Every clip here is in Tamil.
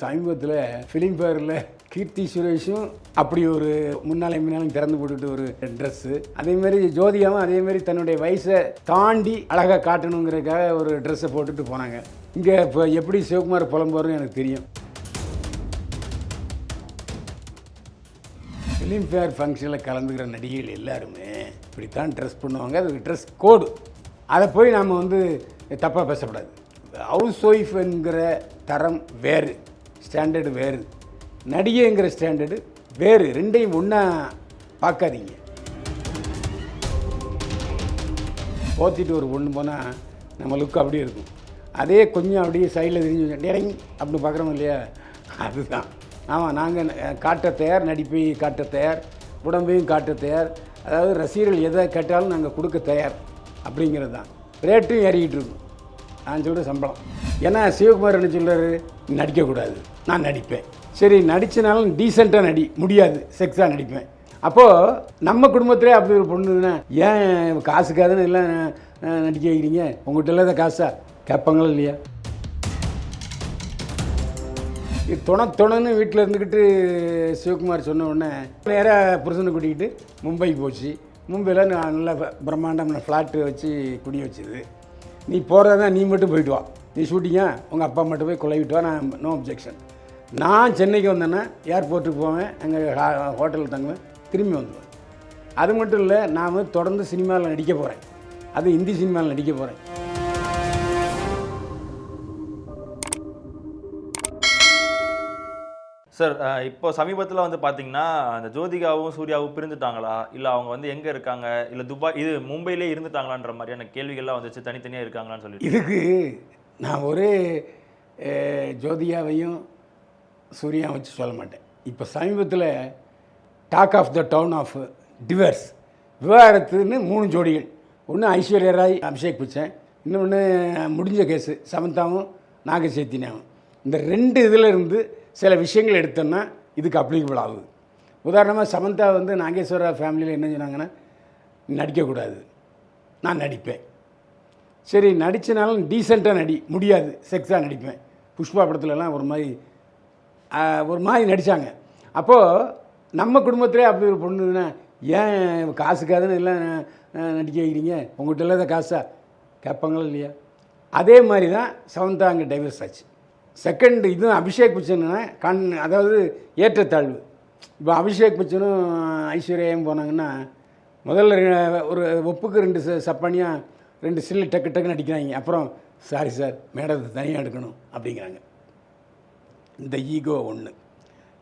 சமீபத்தில் ஃபிலிம்ஃபேரில் கீர்த்தி சுரேஷும் அப்படி ஒரு முன்னாலே முன்னாலும் திறந்து போட்டுட்டு ஒரு ட்ரெஸ்ஸு அதேமாரி ஜோதிகாவும் அதேமாரி தன்னுடைய வயசை தாண்டி அழகாக காட்டணுங்கிறதுக்காக ஒரு ட்ரெஸ்ஸை போட்டுட்டு போனாங்க. இங்கே இப்போ எப்படி சிவகுமார் புலம்புறன்னு எனக்கு தெரியும். ஃபிலிம்ஃபேர் ஃபங்க்ஷனில் கலந்துக்கிற நடிகைகள் எல்லாருமே இப்படித்தான் ட்ரெஸ் பண்ணுவாங்க. அது ட்ரெஸ் கோடு அதை போய் நாம் வந்து தப்பாக பேசக்கூடாது. ஹவுஸ் ஒய்ஃப்ங்கிற தரம் வேறு. ஸ்டாண்டர்டு வேறு. நடிகைங்கிற ஸ்டாண்டர்டு வேறு. ரெண்டையும் ஒன்றா பார்க்காதீங்க. போத்திட்டு ஒரு பொண்ணு போனால் நம்ம லுக் அப்படியே இருக்கும். அதே கொஞ்சம் அப்படியே சைடில் தெரிஞ்சு டேரிங் அப்படின்னு பார்க்குறோம் இல்லையா? அதுதான். ஆமாம் நாங்கள் காட்ட தயார் நடிப்பை காட்ட தயார் உடம்பையும் காட்ட தயார். அதாவது ரசிகர்கள் எதை கேட்டாலும் நாங்கள் கொடுக்க தயார் அப்படிங்கிறது தான். ரேட்டும் ஏறிக்கிட்டு இருக்கும். நான் சொல்கிற சம்பளம். ஏன்னா சிவகுமார் என்ன சொல்கிறாரு நடிக்கக்கூடாது. நான் நடிப்பேன். சரி நடிச்சனாலும் டீசெண்டாக நடி முடியாது. செக்ஸாக நடிப்பேன். அப்போது நம்ம குடும்பத்திலே அப்படி ஒரு பொண்ணுன்னா ஏன் காசுக்காதுன்னு எல்லாம் நடிக்க வைக்கிறீங்க? உங்கள்கிட்ட இல்லாத காசா? கேட்பாங்களா இல்லையா? இது துணை துணைன்னு வீட்டில் இருந்துக்கிட்டு சிவகுமார் சொன்ன உடனே நேராக புருஷனை கூட்டிக்கிட்டு மும்பைக்கு போச்சு. மும்பையில் நான் நல்ல பிரம்மாண்டம் ஃப்ளாட்டு வச்சு குடி வச்சுது. நீ போகிறதா நீ மட்டும் போயிட்டு வா. நீ ஷூட்டிங்கா உங்கள் அப்பா மட்டும் போய் கொலைவிட்டு வா நான் நோ அப்ஜெக்ஷன் நான் சென்னைக்கு வந்தேன்னா ஏர்போர்ட்டுக்கு போவேன் அங்கே ஹோட்டலில் தங்குவேன் திரும்பி வந்துடுவேன் அது மட்டும் இல்லை நான் வந்து தொடர்ந்து சினிமாவில் நடிக்க போகிறேன் அது ஹிந்தி சினிமாவில் நடிக்க போகிறேன் சார் இப்போ சமீபத்தில் வந்து பார்த்தீங்கன்னா அந்த ஜோதிகாவும் சூர்யாவும் பிரிந்துட்டாங்களா? இல்லை அவங்க வந்து எங்கே இருக்காங்க? இல்லை துபாய் இது மும்பையிலே இருந்துட்டாங்களான்ற மாதிரியான கேள்விகள்லாம் வந்துச்சு தனித்தனியாக இருக்காங்களான்னு சொல்லி இதுக்கு நான் ஒரே ஜோதிகாவையும் சூர்யா வச்சு சொல்ல மாட்டேன். இப்போ சமீபத்தில் talk of the town of divorce விவாகரத்துன்னு மூணு ஜோடிகள். ஒன்று ஐஸ்வர்யா ராய் அபிஷேக் பிச்சன் இன்னொன்று முடிஞ்ச கேஸு சமந்தாவும் நாகசேத்தினாவும். இந்த ரெண்டு இதில் இருந்து சில விஷயங்கள் எடுத்தோன்னா இதுக்கு அப்ளிகபிள் ஆகுது. உதாரணமாக சமந்தா வந்து நாகேஸ்வரா ஃபேமிலியில் என்ன சொன்னாங்கன்னா நடிக்கக்கூடாது. நான் நடிப்பேன். சரி நடித்தனாலும் டீசெண்டாக நடி முடியாது. செக்ஸாக நடிப்பேன். புஷ்பா படத்துலலாம் ஒரு மாதிரி ஒரு மாதிரி நடித்தாங்க அப்போது நம்ம குடும்பத்திலே அப்படி ஒரு பொண்ணுன்னா ஏன் காசுக்காதுன்னு எல்லாம் நடிக்க வைக்கிறீங்க? உங்கள்கிட்ட இல்லாத காசா? கேட்பாங்களா இல்லையா? அதே மாதிரி தான் சவந்தா அங்கே டைவர்ஸ் ஆச்சு. செகண்ட் இதுவும் அபிஷேக் பச்சன்னா கண் அதாவது ஏற்றத்தாழ்வு. இப்போ அபிஷேக் பச்சனும் ஐஸ்வர்யாவும் போனாங்கன்னா முதல்ல ஒரு ஒப்புக்கு ரெண்டு ச- ரெண்டு சில்லு டக்கு டக்குன்னு அடிக்கிறாங்க. அப்புறம் சாரி சார் மேடத்தை தனியாக எடுக்கணும் அப்படிங்கிறாங்க. இந்த ஈகோ ஒன்று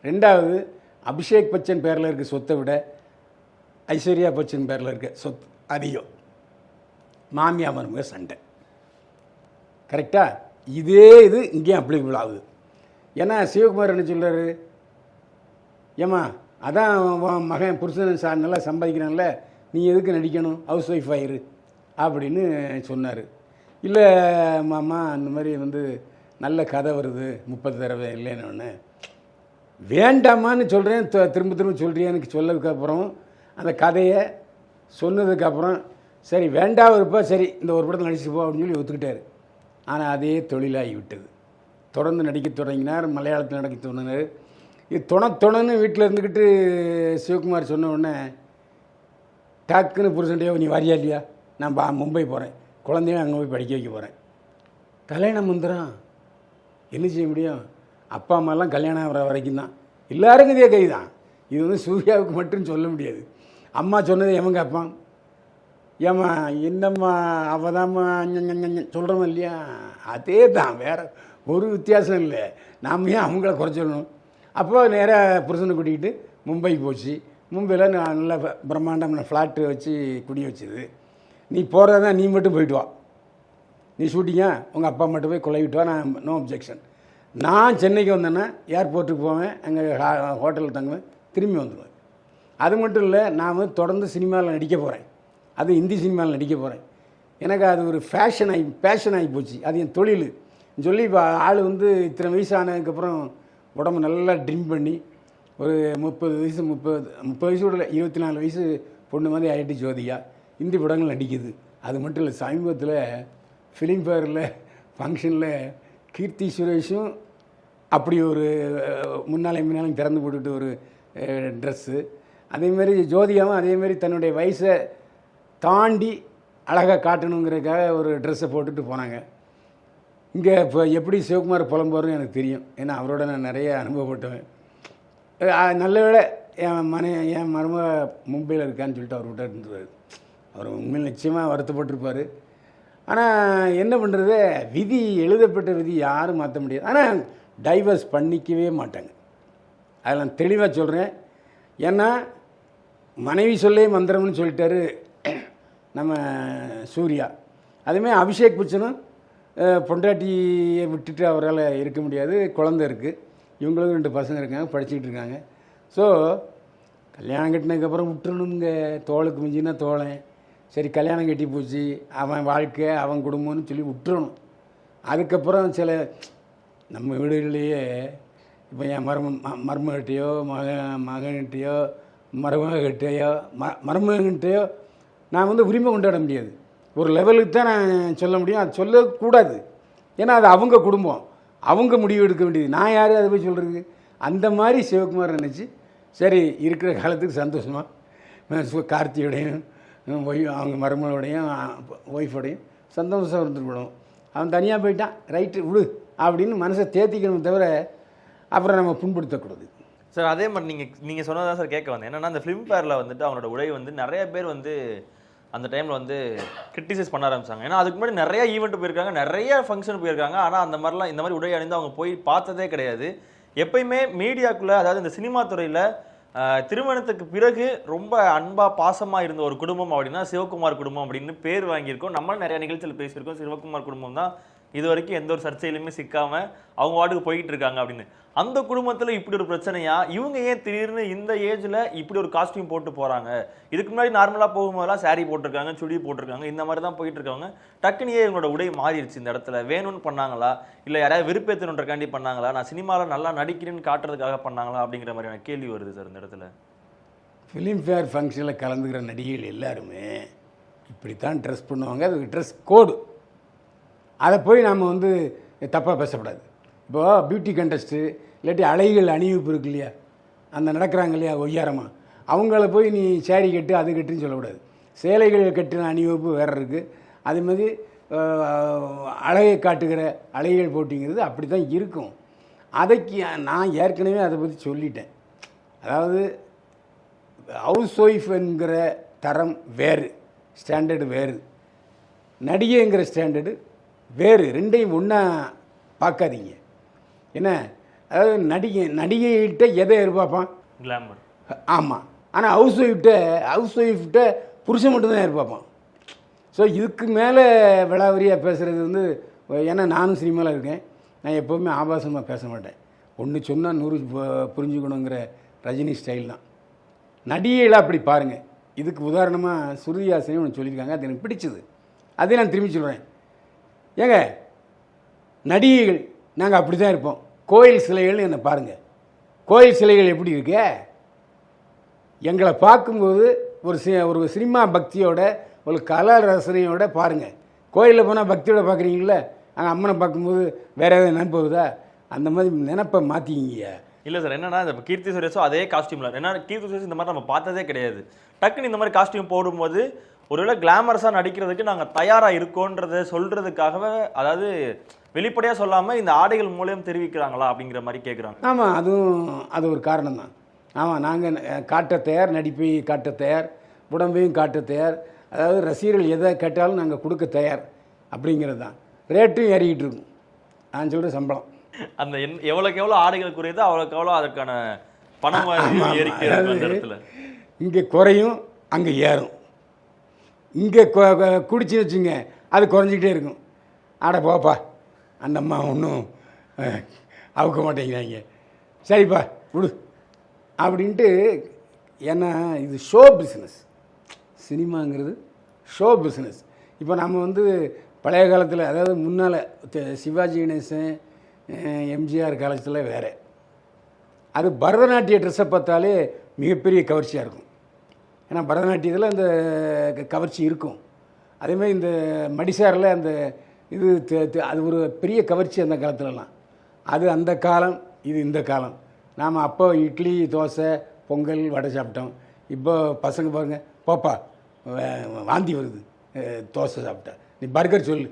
ரெண்டாவது அபிஷேக் பச்சன் பேரில் இருக்க சொத்தை விட ஐஸ்வர்யா பச்சன் பேரில் இருக்க சொத்து அதிகம். மாமியா மருமக சண்டை. கரெக்டாக இதே இது இங்கேயும் அப்ளிகபிள் ஆகுது. ஏன்னா சிவகுமார் என்ன சொல்கிறாரு ஏம்மா அதான் மகன் புருஷன் சா நல்லா சம்பாதிக்கிறான்ல நீ எதுக்கு நடிக்கணும்? ஹவுஸ் ஒய்ஃப் ஆயிரு அப்படின்னு சொன்னார். இல்லை மாமா அந்த மாதிரி வந்து நல்ல கதை வருது முப்பது தடவை இல்லைன்னு ஒன்று வேண்டாமான்னு சொல்கிறேன் திரும்ப திரும்ப சொல்கிறியான்னு சொல்லதுக்கப்புறம் அந்த கதையை சொன்னதுக்கப்புறம் சரி வேண்டாம் இருப்பா சரி இந்த ஒரு படத்தில் நடிச்சு போ அப்படின்னு சொல்லி ஒத்துக்கிட்டாரு. ஆனால் அதே தொழிலாகி விட்டது தொடர்ந்து நடிக்க தொடங்கினார் மலையாளத்தில் நடிக்க தொடங்கினார். இது துணை துணைன்னு வீட்டில் இருந்துக்கிட்டு சிவகுமார் சொன்ன உடனே டக்குன்னு புருஷன்டையோ நீ வரியா இல்லையா? நான் பா மும்பை போகிறேன் குழந்தையும் அங்கே போய் படிக்க வைக்க போகிறேன் கல்யாணம் மந்திரம். என்ன செய்ய முடியும்? அப்பா அம்மாலாம் கல்யாணம் ஆகிற வரைக்கும் தான். எல்லாருக்கும் இதே கை தான் இது வந்து சூர்யாவுக்கு மட்டும் சொல்ல முடியாது. அம்மா சொன்னதை எவன் கேட்பான்? ஏம்மா என்னம்மா அவதாம்மா சொல்கிறோம் இல்லையா? அதே தான் வேற ஒரு வித்தியாசம் இல்லை. நாம் ஏன் அவங்கள குறைச்சிடணும் அப்போ நேராக புருஷனை கூட்டிக்கிட்டு மும்பை போச்சு. மும்பையில் நான் நல்ல பிரம்மாண்டம் ஃப்ளாட்டு வச்சு குடி வச்சுது. நீ போகிறதா நீ மட்டும் போயிட்டு வா. நீ ஷூட்டிங்கா உங்கள் அப்பா மட்டும் போய் கொலைவிட்டு வா நான் நோ அப்ஜெக்ஷன் நான் சென்னைக்கு வந்தேன்னா ஏர்போர்ட்டுக்கு போவேன் அங்கே ஹோட்டலில் தங்குவேன் திரும்பி வந்துடுவேன் அது மட்டும் இல்லை நான் வந்து தொடர்ந்து சினிமாவில் நடிக்க போகிறேன் அது ஹிந்தி சினிமாவில் நடிக்க போகிறேன் எனக்கு அது ஒரு ஃபேஷன் ஆகி பேஷன் ஆகி போச்சு. அது என் தொழில். சொல்லி இப்போ ஆள் வந்து இத்தனை வயசு ஆனதுக்கப்புறம் உடம்பு நல்லா ட்ரிம் பண்ணி ஒரு முப்பது வயசு முப்பது முப்பது வயசு கூட இருபத்தி நாலு வயசு பொண்ணு மாதிரி ஆகிட்டு ஜோதியா இந்தி படங்கள் நடிக்குது. அது மட்டும் இல்லை சமீபத்தில் ஃபிலிம்ஃபேரில் ஃபங்க்ஷனில் கீர்த்தி சுரேஷும் அப்படி ஒரு முன்னாலே முன்னாலும் திறந்து போட்டுட்டு ஒரு ட்ரெஸ்ஸு அதேமாரி ஜோதியாவும் அதேமாரி தன்னுடைய வயசை தாண்டி அழகாக காட்டணுங்கிறதுக்காக ஒரு ட்ரெஸ்ஸை போட்டுட்டு போனாங்க. இங்கே இப்போ எப்படி சிவகுமார் புலம்புவார்னு எனக்கு தெரியும். ஏன்னா அவரோட நான் நிறைய அனுபவப்பட்டவன். நல்ல வேளை என் மனை என் மருமக மும்பையில் இருக்கான்னு சொல்லிட்டு அவர் விட்டு இருந்துருவார். அவர் உண்மையில் நிச்சயமாக வருத்தப்பட்டிருப்பார். ஆனால் என்ன பண்ணுறது விதி எழுதப்பட்ட விதி யாரும் மாற்ற முடியாது. ஆனால் டைவர்ஸ் பண்ணிக்கவே மாட்டாங்க. அதில் நான் தெளிவாக சொல்கிறேன் ஏன்னா மனைவி சொல்லே மந்திரம்னு சொல்லிட்டாரு. நம்ம சூர்யா. அதுமாதிரி அபிஷேக் பச்சனும் பொண்டாட்டியை விட்டுட்டு அவரால் இருக்க முடியாது. குழந்த இருக்குது இவங்களுக்கும் ரெண்டு பசங்க இருக்காங்க படிச்சுக்கிட்டு இருக்காங்க. ஸோ கல்யாணம் கட்டினதுக்கப்புறம் விட்டுறணுங்க தோளுக்கு மிஞ்சினா தோளேன் சரி கல்யாணம் கட்டி போச்சு. அவன் வாழ்க்கை அவன் குடும்பம்னு சொல்லி விட்டுறணும். அதுக்கப்புறம் சில நம்ம வீடுகளிலேயே இப்போ என் மரும ம- மருமகிட்டையோ மக மகன்கிட்டையோ மருமகிட்டையோ ம மருமகன்கிட்டையோ நான் வந்து உரிமை கொண்டாட முடியாது. ஒரு லெவலுக்கு தான் நான் சொல்ல முடியும். அது சொல்லக்கூடாது. ஏன்னா அது அவங்க குடும்பம். அவங்க முடிவு எடுக்க வேண்டியது. நான் யார்? அதை போய் சொல்கிறது அந்த மாதிரி சிவகுமார் நினச்சி சரி இருக்கிற காலத்துக்கு சந்தோஷமாக கார்த்தியோடையும் அவங்க மருமகளோடையும் ஒய்ஃபோடையும் சந்தோஷம் இருந்துட்டு விடும் அவன் தனியாக போயிட்டான். ரைட்டு விடு அப்படின்னு மனசை தேத்திக்கணும் தவிர அப்புறம் நம்ம புண்படுத்தக்கூடாது. சார் அதே மாதிரி நீங்கள் நீங்கள் சொன்னதான் சார் கேட்க வந்தேன். என்னன்னா அந்த ஃபிலிம் ஃபேர்ல வந்துட்டு அவனோட உடை வந்து நிறைய பேர் வந்து அந்த டைமில் வந்து கிரிட்டிசைஸ் பண்ண ஆரம்பிச்சாங்க. ஏன்னா அதுக்கு முன்னாடி நிறைய ஈவெண்ட் போயிருக்காங்க நிறைய ஃபங்க்ஷன் போயிருக்காங்க. ஆனால் அந்த மாதிரிலாம் இந்த மாதிரி உடை அணிந்து அவங்க போய் பார்த்ததே கிடையாது. எப்பயுமே மீடியாக்குள்ளே அதாவது இந்த சினிமா துறையில் திருமணத்துக்கு பிறகு ரொம்ப அன்பாக பாசமாக இருந்த ஒரு குடும்பம் அப்படின்னா சிவகுமார் குடும்பம் அப்படின்னு பேர் வாங்கியிருக்கோம். நம்மளும் நிறைய நிகழ்ச்சியில் பேசியிருக்கோம். சிவகுமார் குடும்பம் தான் இது வரைக்கும் எந்த ஒரு சர்ச்சையிலுமே சிக்காம அவங்க வாட்டுக்கு போயிட்டு இருக்காங்க அப்படின்னு. அந்த குடும்பத்தில் இப்படி ஒரு பிரச்சனையா? இவங்க ஏன் திடீர்னு இந்த ஏஜில் இப்படி ஒரு காஸ்டியூம் போட்டு போகிறாங்க இதுக்கு முன்னாடி நார்மலாக போகும்போதெல்லாம் saree போட்டிருக்காங்க சுடி போட்டிருக்காங்க இந்த மாதிரி தான் போயிட்டு இருக்காங்க டக்குனியே இவங்களோட உடை மாறிடுச்சு இந்த இடத்துல? வேணும்னு பண்ணாங்களா? இல்லை யாராவது விருப்பத்தினுன்றக்காண்டி பண்ணாங்களா? நான் சினிமாவில் நல்லா நடிக்கிறேன்னு காட்டுறதுக்காக பண்ணாங்களா? அப்படிங்கிற மாதிரியான கேள்வி வருது சார் இந்த இடத்துல. ஃபிலிம்ஃபேர் ஃபங்க்ஷனில் கலந்துக்கிற நடிகைகள் எல்லாருமே இப்படித்தான் ட்ரெஸ் பண்ணுவாங்க. அது ட்ரெஸ் கோடு அதை போய் நாம் வந்து தப்பாக பேசக்கூடாது. இப்போ பியூட்டி கண்டஸ்ட்டு இல்லாட்டி அலைகள் அணிவிப்பு இருக்கு இல்லையா? அந்த நடக்கிறாங்க இல்லையா ஒய்யாரமாக அவங்கள போய் நீ சேரீ கட்டு அது கட்டுன்னு சொல்லக்கூடாது. சேலைகள் கட்டின அணிவகுப்பு வேறு இருக்குது அதே மாதிரி அழகை காட்டுகிற அலைகள் போட்டிங்கிறது அப்படி தான் இருக்கும். அதைக்கு நான் ஏற்கனவே அதை பற்றி சொல்லிட்டேன். அதாவது ஹவுஸ் ஒய்ஃப் என்கிற தரம் வேறு ஸ்டாண்டர்டு வேறு. நடிகைங்கிற ஸ்டாண்டர்டு வேறு ரெண்டையும் ஒன்றா பார்க்காதீங்க. என்ன? அதாவது நடிகை நடிகைகிட்ட எதை எதிர்பார்ப்பான்? கிளாமர் ஆமாம் ஆனால் ஹவுஸ் ஒய்ஃப்கிட்ட ஹவுஸ் ஒய்ஃப்கிட்ட புருஷன் மட்டும்தான் எதிர்பார்ப்பான். ஸோ இதுக்கு மேலே விளாவரியாக பேசுகிறது வந்து ஏன்னா நானும் சினிமாவில் இருக்கேன். நான் எப்போவுமே ஆபாசமாக பேச மாட்டேன். ஒன்று சொன்னால் நூறு புரிஞ்சுக்கணுங்கிற ரஜினி ஸ்டைல் தான். நடிகைகளை அப்படி பாருங்கள் இதுக்கு உதாரணமாக சுருதியாசனே ஒன்று சொல்லியிருக்காங்க. அது எனக்கு பிடிச்சது. அதே நான் திரும்பி சொல்கிறேன் ஏங்க நடிகைகள் நாங்கள் அப்படி தான் இருப்போம். கோயில் சிலைகள்னு என்னை பாருங்கள் கோயில் சிலைகள் எப்படி இருக்கு? எங்களை பார்க்கும்போது ஒரு சி ஒரு சினிமா பக்தியோட ஒரு கலா ரசனையோட பாருங்கள் கோயிலில் போனால் பக்தியோட பார்க்குறீங்களா? அங்கே அம்மனை பார்க்கும்போது வேறு எதாவது நினைப்பு வருதா? அந்த மாதிரி நினப்பை மாற்றிக்கிங்க இல்லை சார் என்னன்னா இந்த கீர்த்தி சுரேஷோ அதே காஸ்டியூமில் ஏன்னா கீர்த்தி சுரேஷ் இந்த மாதிரி நம்ம பார்த்ததே கிடையாது. டக்குன்னு இந்த மாதிரி காஸ்டியூம் போடும்போது ஒருவேளை கிளாமரஸா நடிக்கிறதுக்கு நாங்க தயாரா இருக்கோன்றத சொல்றதுக்காகவே அதாவது வெளிப்படையா சொல்லாம இந்த ஆடைகள் மூலியம் தெரிவிக்கிறாங்களா அப்படிங்கிற மாதிரி கேக்குறாங்க. ஆமாம் அதுவும் அது ஒரு காரணம் தான் ஆமாம் நாங்கள் காட்ட தயார் நடிப்பை காட்ட தயார் உடம்பையும் காட்ட தயார் அதாவது ரசிகர்கள் எதை கேட்டாலும் நாங்கள் கொடுக்க தயார் அப்படிங்கிறது தான் ரேட்டும் ஏறிக்கிட்டு இருக்கும். நான் சொல்கிற சம்பளம். அந்த என்- எவ்வளவுக்கு எவ்வளவு ஆடைகள் குறையுதோ அவ்வளவுக்கு எவ்வளவு அதற்கான பணம் இங்கே குறையும் அங்கே ஏறும். இங்கே குடிச்சு வச்சுங்க. அது குறைஞ்சிக்கிட்டே இருக்கும். ஆட போப்பா. அந்த அம்மா ஒன்றும் அவுக்க மாட்டேங்கிறாங்க. சரிப்பா விடு. அப்படின்ட்டு ஏன்னா இது ஷோ பிஸ்னஸ் சினிமாங்கிறது ஷோ பிஸ்னஸ் இப்போ நம்ம வந்து பழைய காலத்தில் அதாவது முன்னால் சிவாஜி கணேசன் எம்ஜிஆர் காலத்தில் வேறு. அது பரதநாட்டிய ட்ரெஸ்ஸை பார்த்தாலே மிகப்பெரிய கவர்ச்சியாக இருக்கும். ஏன்னா பரதநாட்டியத்தில் அந்த கவர்ச்சி இருக்கும். அதேமாதிரி இந்த மடிசாரில் அந்த இது தெ- அது ஒரு பெரிய கவர்ச்சி அந்த காலத்துலலாம். அது அந்த காலம் இது இந்த காலம். நாம் அப்போ இட்லி தோசை பொங்கல் வடை சாப்பிட்டோம். இப்போ பசங்க பாருங்க போப்பா வாந்தி வருது. தோசை சாப்பிட்டா. நீ பர்கர் சொல்லு.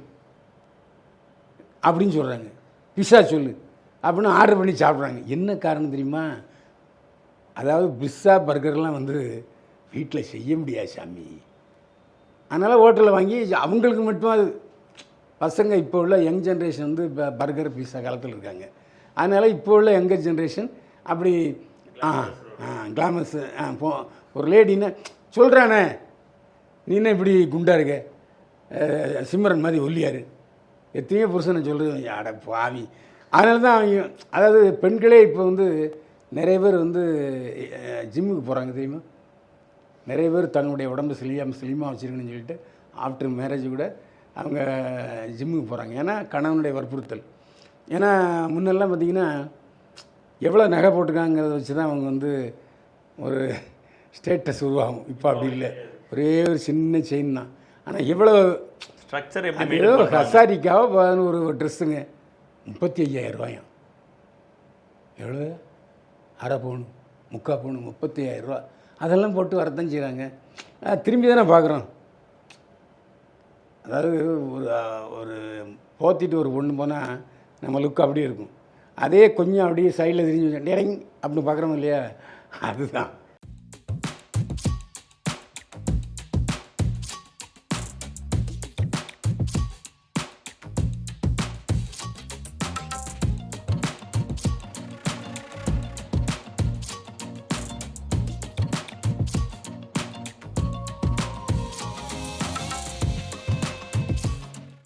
அப்படின்னு சொல்கிறாங்க பிஸா சொல்லு. அப்படின்னு ஆர்டர் பண்ணி சாப்பிட்றாங்க. என்ன காரணம் தெரியுமா? அதாவது பிஸ்ஸா பர்கர்லாம் வந்து வீட்டில் செய்ய முடியாது சாமி. அதனால் ஹோட்டலில் வாங்கி அவங்களுக்கு மட்டும் அது. பசங்க இப்போ உள்ள யங் ஜென்ரேஷன் வந்து இப்போ பர்கர் பீஸா காலத்தில் இருக்காங்க. அதனால் இப்போ உள்ள யங்கர் ஜென்ரேஷன் அப்படி ஆ ஆ கிளாமஸ் ஆ போ ஒரு லேடின்னு சொல்கிறானே நீ என்ன இப்படி குண்டா இருக்க? சிம்மரன் மாதிரி ஒல்லியாரு. எத்தனையோ புருஷனை சொல்கிறது அட பாவி. அதனால தான் அவங்க அதாவது பெண்களே இப்போ வந்து நிறைய பேர் வந்து ஜிம்முக்கு போகிறாங்க தெரியுமா? நிறைய பேர் தங்களுடைய உடம்பு ஸ்லிமாக ஸ்லிமாக வச்சுருக்கணும்னு சொல்லிட்டு ஆஃப்டர் மேரேஜ் கூட அவங்க ஜிம்முக்கு போகிறாங்க ஏன்னா கணவனுடைய வற்புறுத்தல். ஏன்னா முன்னெல்லாம் பார்த்தீங்கன்னா எவ்வளோ நகை போட்டிருக்காங்கிறத வச்சு தான் அவங்க வந்து ஒரு ஸ்டேட்டஸ் உருவாகும். இப்போ அப்படி இல்லை. ஒரே ஒரு சின்ன செயின் தான். ஆனால் எவ்வளோ ஸ்ட்ரக்சர் எப்படி ஏதோ? ஹசாரிக்காக ஒரு ட்ரெஸ்ஸுங்க முப்பத்தி ஐயாயிரம் ரூபாயாம் எவ்வளோ அரை பவுன் முக்கால் பவுன் முப்பத்தி ஐயாயிரம் ரூபா. அதெல்லாம் போட்டு வரத்தான் செய்கிறாங்க திரும்பி தானே பார்க்குறோம். அதாவது ஒரு ஒரு போத்திட்டு ஒரு பொண்ணு போனால் நம்ம லுக் அப்படியே இருக்கும். அதே கொஞ்சம் அப்படியே சைடில் திரிஞ்சு டேரிங் அப்படின்னு பார்க்குறோம் இல்லையா? அதுதான்.